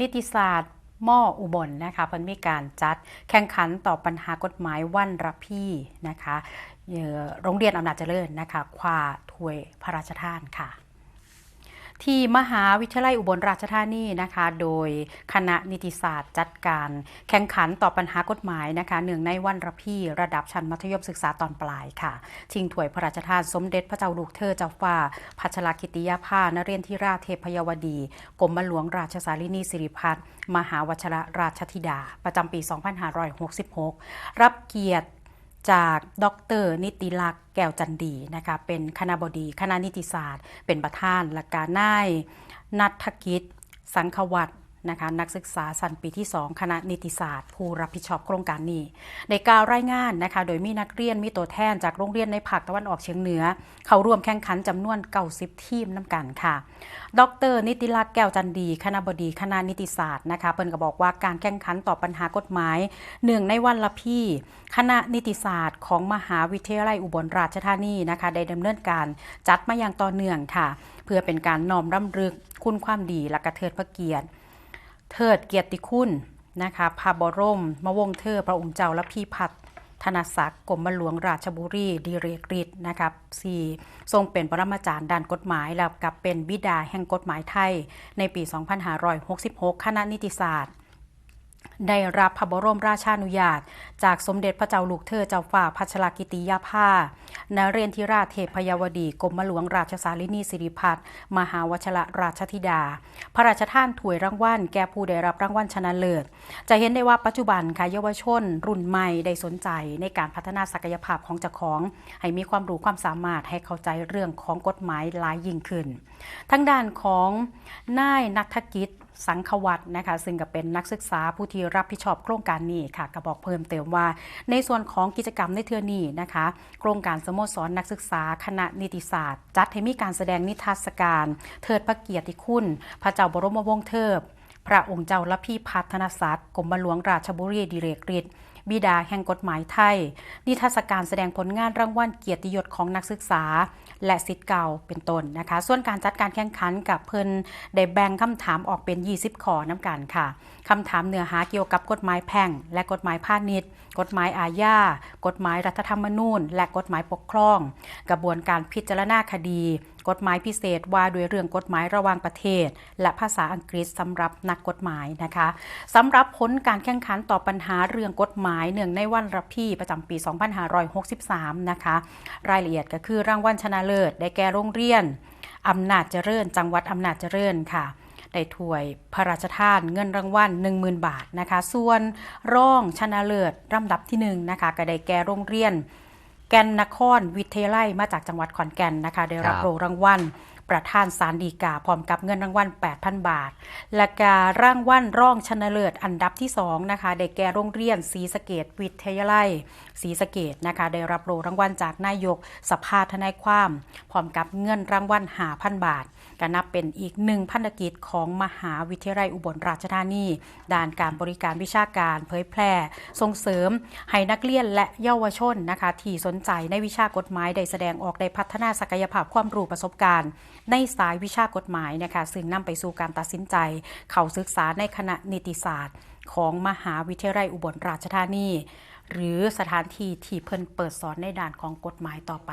นิติศาสตร์หม้ออุบลนะคะเพิ่นมีการจัดแข่งขันต่อปัญหากฎหมายวันระพี่นะคะโรงเรียนอำนาจเจริญนะคะคว้าถ้วยพระราชทานค่ะ ที่มหาวิทยาลัยอุบลราชธานีนะคะ โดยคณะนิติศาสตร์จัดการแข่งขันต่อบปัญหากฎหมายนะคะเนื่องในวันระพีระดับชั้นมัธยมศึกษาตอนปลายค่ะชิงถ้วยพระราชทานสมเด็จพระเจ้าลูกเธอเจ้าฟ้าพัชรกิติยาภานเรนทิราชเทพยวดีกรมหลวงราชสารินีสิริพัฒน์มหาวชรราชธิดา ประจำปี 2566 รับเกียรติ จากดร นิติลักษ์แก้วจันดีนะคะเป็นคณบดีคณะนิติศาสตร์ เป็นประธานและการนายนัทกิจ สังขวัต นะคะนักศึกษาสันปีที่ 2 คณะนิติศาสตร์ ผู้รับผิดชอบโครงการนี้ได้กล่าวรายงานนะคะโดยมีนักเรียนมีตัวแทนจากโรงเรียนในภาคตะวันออกเฉียงเหนือ เข้าร่วมแข่งขันจำนวน 90 ทีมน้ำกันค่ะ ดร นิติลักษ์แก้วจันดี คณะบดีคณะนิติศาสตร์นะคะเพิ่นก็บอกว่าการแข่งขันต่อปัญหากฎหมายเนื่งในวันละพี่ คณะนิติศาสตร์ ของมหาวิทยาลัยอุบลราชธานีนะคะได้ดำเนินการจัดมาอย่างต่อเนื่องค่ะ เพื่อเป็นการน้อมรำลึกคุณความดีและกระเทิดพระเกียรติ เทิดเกียรติคุณนะคะพาบรมมวงเธอพระองค์เจ้าและพี่พัดธนศักดิ์กรมหลวงราชบุรีดีเรกฤทธิ์นะครับสี่ทรงเป็นปรมาจารย์ด้านกฎหมายแล้วกับเป็นบิดาแห่งกฎหมายไทย ในปี 2566 คณะนิติศาสตร์ ได้รับพระบรมราชานุญาต จากสมเด็จพระเจ้าลูกเธอเจ้าฝ่าพัชรกิติยาภานเรนทิราชเทพยวดีกรมหลวงราชสารินีสิริพัฒน์มหาวชรราชธิดา พระราชทานถวยรางวัลแก่ผู้ได้รับรางวัลชนะเลิศ จะเห็นได้ว่าปัจจุบันค่ะเยาวชน รุ่นใหม่ได้สนใจในการพัฒนาศักยภาพของเจ้าของ ให้มีความรู้ความสามารถให้เข้าใจเรื่องของกฎหมายหลายยิ่งขึ้น ทั้งด้านของนายนัทกิจ สังขวัตนะคะ ซึ่งก็เป็นนักศึกษาผู้ที่รับผิดชอบโครงการนี้ค่ะก็บอกเพิ่มเติมว่า ในส่วนของกิจกรรมในเทือนี้นะคะ โครงการสโมสรนักศึกษาคณะนิติศาสตร์ จัดให้มีการแสดงนิทรรศการ เทิดพระเกียรติคุณ พระเจ้าบรมวงศ์เธอพระองค์เจ้าละพี่พัฒนศักดิ์กรมหลวงราชบุรีดิเรกฤทธิ์ บิดาแห่งกฎหมายไทย นิทรรศการแสดงผลงานรางวัลเกียรติยศของนักศึกษา และสิทธิ์เก่าเป็นต้นนะคะ ส่วนการจัดการแข่งขันกับเพิ่นได้แบ่งคำถามออกเป็น 20 ข้อน้ำกันค่ะคำถามเนื้อหาเกี่ยวกับกฎหมายแพ่ง และกฎหมายพาณิชย์ กฎหมายอาญา กฎหมายรัฐธรรมนูญ และกฎหมายปกครอง กระบวนการพิจารณาคดี กฎหมายพิเศษว่าด้วยเรื่องกฎหมายระหว่างประเทศ และภาษาอังกฤษสำหรับนักกฎหมายนะคะสำหรับผลการแข่งขันต่อปัญหาเรื่องกฎหมายเนื่องในวันรับพี่ประจำปี 2563 นะคะ รายละเอียดก็คือรางวัลชนะเลิศ ได้แก่โรงเรียนอำนาจเจริญ จังหวัดอำนาจเจริญค่ะได้ถ้วยพระราชทานเงินรางวัล10,000 บาทนะคะ ส่วนร่องชนะเลิศลำดับที่1นะคะก็ได้แก่โรงเรียน แก่นนครวิทยาลัยมาจากจังหวัดขอนแก่นนะคะ ได้รับครับโรงรางวัล ประธานสารดีกาพร้อมกับเงินรางวัล 8,000 บาท และการร่างวัลร่องชนะเลิศอันดับที่ 2 นะคะได้แก่โรงเรียนศรีสะเกดวิทยาลัยศรีสะเกดนะคะได้รับโรรางวัลจากนายกสภาทนายความพร้อมกับเงินรางวัล5,000 บาทก็นับเป็นอีกหนึ่งพันธกิจของมหาวิทยาลัยอุบลราชธานี ด้านการบริการวิชาการเผยแพร่ ส่งเสริม ให้นักเรียนและเยาวชนนะคะ ที่สนใจในวิชากฎหมายได้แสดงออกได้พัฒนาศักยภาพความรู้ประสบการณ์ ในสายวิชากฎหมายนะคะซึ่งนำไปสู่การตัดสินใจ เข้าศึกษาในคณะนิติศาสตร์ ของมหาวิทยาลัยอุบลราชธานี หรือสถานที่ที่เพิ่นเปิดสอนในด้านของกฎหมายต่อไป